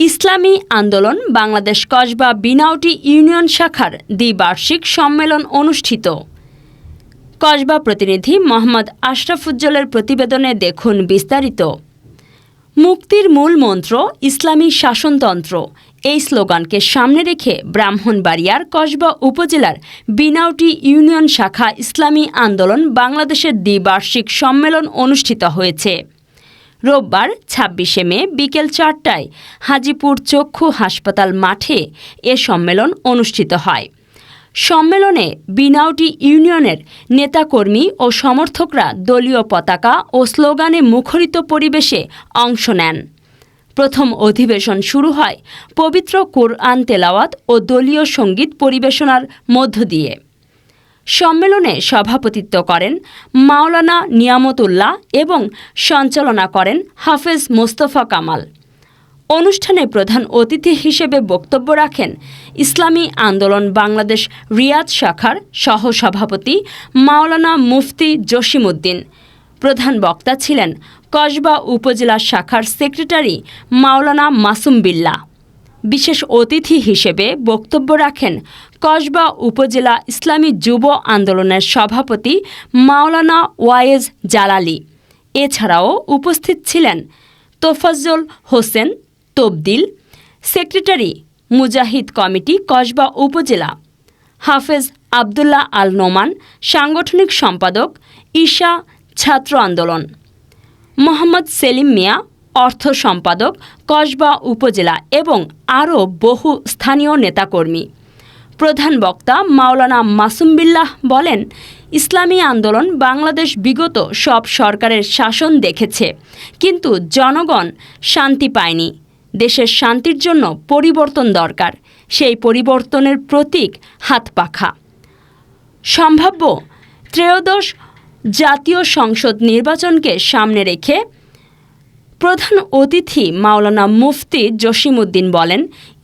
ইসলামী আন্দোলন বাংলাদেশ কসবা বিনাউটি ইউনিয়ন শাখার দ্বিবার্ষিক সম্মেলন অনুষ্ঠিত। কসবা প্রতিনিধি মোহাম্মদ আশরাফুজ্জলের প্রতিবেদনে দেখুন বিস্তারিত। মুক্তির মূল মন্ত্র, ইসলামী শাসনতন্ত্র, এই স্লোগানকে সামনে রেখে ব্রাহ্মণবাড়িয়ার কসবা উপজেলার বিনাউটি ইউনিয়ন শাখা ইসলামী আন্দোলন বাংলাদেশের দ্বিবার্ষিক সম্মেলন অনুষ্ঠিত হয়েছে। রোববার ছাব্বিশে মে বিকেল চারটায় হাজিপুর চক্ষু হাসপাতাল মাঠে এ সম্মেলন অনুষ্ঠিত হয়। সম্মেলনে বিনাউটি ইউনিয়নের নেতাকর্মী ও সমর্থকরা দলীয় পতাকা ও স্লোগানে মুখরিত পরিবেশে অংশ নেন। প্রথম অধিবেশন শুরু হয় পবিত্র কোরআন তেলাওয়াত ও দলীয় সংগীত পরিবেশনার মধ্য দিয়ে। সম্মেলনে সভাপতিত্ব করেন মাওলানা নিয়ামতুল্লাহ এবং সঞ্চালনা করেন হাফেজ মোস্তফা কামাল। অনুষ্ঠানে প্রধান অতিথি হিসেবে বক্তব্য রাখেন ইসলামী আন্দোলন বাংলাদেশ রিয়াদ শাখার সহসভাপতি মাওলানা মুফতি জসিমউদ্দিন। প্রধান বক্তা ছিলেন কসবা উপজেলা শাখার সেক্রেটারি মাওলানা মাসুম বিল্লা বিশেষ অতিথি হিসেবে বক্তব্য রাখেন কসবা উপজেলা ইসলামী যুব আন্দোলনের সভাপতি মাওলানা ওয়ায়েজ জালালি। এছাড়াও উপস্থিত ছিলেন তোফাজ্জল হোসেন তবদিল, সেক্রেটারি মুজাহিদ কমিটি কসবা উপজেলা, হাফেজ আবদুল্লাহ আল নোমান, সাংগঠনিক সম্পাদক ঈশা, ছাত্র আন্দোলন, মোহাম্মদ সেলিম মিয়া অর্থ সম্পাদক, কসবা উপজেলা এবং আরও বহু স্থানীয় নেতাকর্মী। প্রধান বক্তা মাওলানা মাসুম বিল্লাহ বলেন, ইসলামী আন্দোলন বাংলাদেশ বিগত সব সরকারের শাসন দেখেছে, কিন্তু জনগণ শান্তি পায়নি। দেশের শান্তির জন্য পরিবর্তন দরকার, সেই পরিবর্তনের প্রতীক হাত পাখা। সম্ভাব্য ত্রয়োদশ জাতীয় সংসদ নির্বাচনকে সামনে রেখে প্রধান অতিথি মাওলানা মুফতি জসিমউদ্দিন বলেন,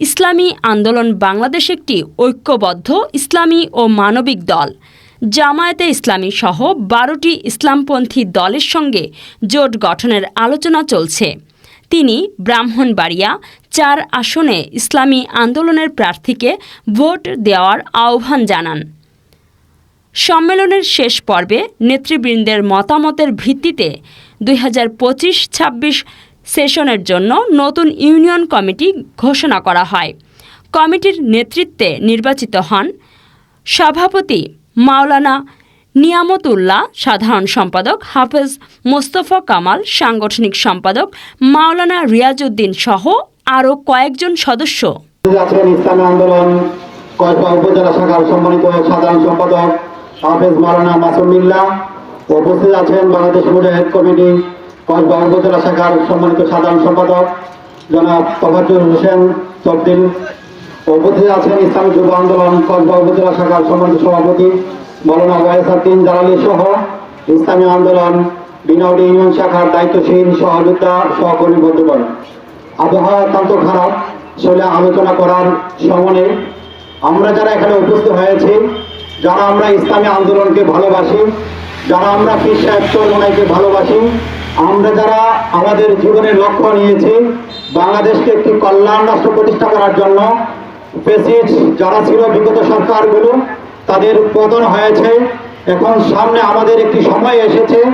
ইসলামী আন্দোলন বাংলাদেশ একটি ঐক্যবদ্ধ ইসলামী ও মানবিক দল। জামায়াতে ইসলামী সহ বারোটি ইসলামপন্থী দলের সঙ্গে জোট গঠনের আলোচনা চলছে। তিনি ব্রাহ্মণবাড়িয়া চার আসনে ইসলামী আন্দোলনের প্রার্থীকে ভোট দেওয়ার আহ্বান জানান। সম্মেলনের শেষ পর্বে নেতৃবৃন্দের মতামতের ভিত্তিতে দুই হাজার পঁচিশ ছাব্বিশ সেশনের জন্য নতুন ইউনিয়ন কমিটি ঘোষণা করা হয়। কমিটির নেতৃত্বে নির্বাচিত হন সভাপতি মাওলানা নিয়ামতুল্লাহ, সাধারণ সম্পাদক হাফেজ মোস্তফা কামাল, সাংগঠনিক সম্পাদক মাওলানা রিয়াজউদ্দিন সহ আরও কয়েকজন সদস্য। উপজেলা শাখার সম্মানিত সাধারণ সম্পাদক হাফেজ মারানা মাসুমিল্লা উপস্থিত আছেন বাংলাদেশ মুজাহিদ কমিটি কসবা শাখার সম্মানিত সাধারণ সম্পাদক জনাব তফাজুল হোসেন তবদিল উপস্থিত আছেন ইসলামী যুব আন্দোলন কসবা শাখার সম্মানিত সভাপতি মৌলানা ওয়াইসাদ্দিন জালালি সহ ইসলামী আন্দোলন বিনাউডি ইউনিয়ন শাখার দায়িত্বশীল সহযোগিতা সহকর্মী বন্ধুগণ। আবহাওয়া অত্যন্ত খারাপ আসলে আলোচনা করার সময়ে আমরা যারা এখানে উপস্থিত হয়েছি, যারা আমরা ইসলামী আন্দোলনকে ভালোবাসি যারা আমরা পীর সাহেব ভালোবাসি, আমরা যারা আমাদের জীবনের লক্ষ্য নিয়েছি, বাংলাদেশকে একটি কল্যাণ রাষ্ট্র প্রতিষ্ঠা করার জন্য পেসিজ যারা ছিল বিগত সরকারগুলো, তাদের পতন হয়েছে। এখন সামনে আমাদের একটি সময় এসেছে,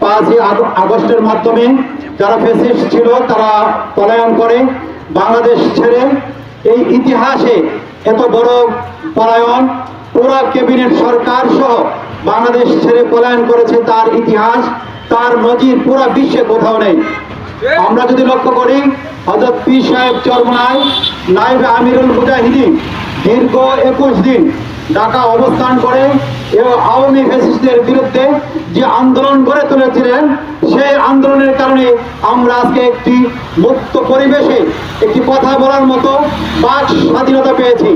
পাঁচই আগ- আগস্টের মাধ্যমে যারা ফেসিস্ট ছিল তারা পলায়ন করে বাংলাদেশ ছেড়ে। এই ইতিহাসে এত বড় পলায়ন, পুরা ক্যাবিনেট সরকার সহ বাংলাদেশ ছেড়ে পলায়ন করেছে তার ইতিহাস, তার নজির পুরো বিশ্বে কোথাও নেই। আমরা যদি লক্ষ্য করি হজরত পি সাহেব চরমনায় নাইব আমিরুল মুজাহিদিন দীর্ঘ একুশ দিন ঢাকা অবস্থান করে এবং আওয়ামী ফ্যাসিস্টদের বিরুদ্ধে যে আন্দোলন গড়ে তুলেছিলেন, সেই আন্দোলনের কারণে আমরা আজকে একটি মুক্ত পরিবেশে একটি কথা বলার মতো বাক স্বাধীনতা পেয়েছি।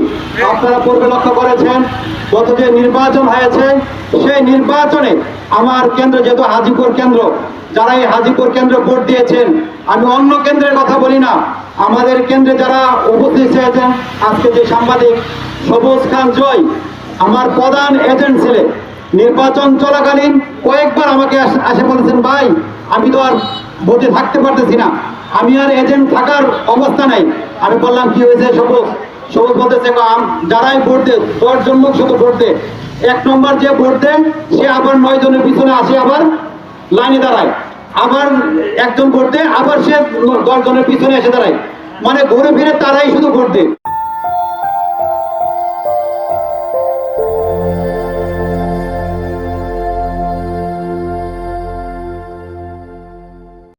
আপনারা পূর্বে লক্ষ্য করেছেন, গত যে নির্বাচন হয়েছে, সেই নির্বাচনে আমার কেন্দ্র যেহেতু হাজিপুর কেন্দ্র, যারা এই হাজিপুর কেন্দ্র ভোট দিয়েছেন, আমি অন্য কেন্দ্রের কথা বলি না। আমাদের কেন্দ্রে যারা উপস্থিত হয়েছেন, আজকে যে সাংবাদিক সবুজ খান জয় আমার প্রধান এজেন্ট ছিলেন নির্বাচন চলাকালীন কয়েকবার আমাকে আসে বলেছেন, ভাই, আমি তো আর ভোটে থাকতে পারতেছি না। আমি আর এজেন্ট থাকার অবস্থা নাই। আমি বললাম, কি হয়েছে সবুজ সবুজ বলতেছে যারাই ভোট দে দশ জন লোক শুধু ভোট দে। এক নম্বর যে ভোট দেন, সে আবার নয় জনের পিছনে আসে আবার লাইনে দাঁড়ায়। আবার একজন ভোট দেয় আবার সে দশ জনের পিছনে এসে দাঁড়ায়। মানে ঘুরে ফিরে তারাই শুধু ভোট দেয়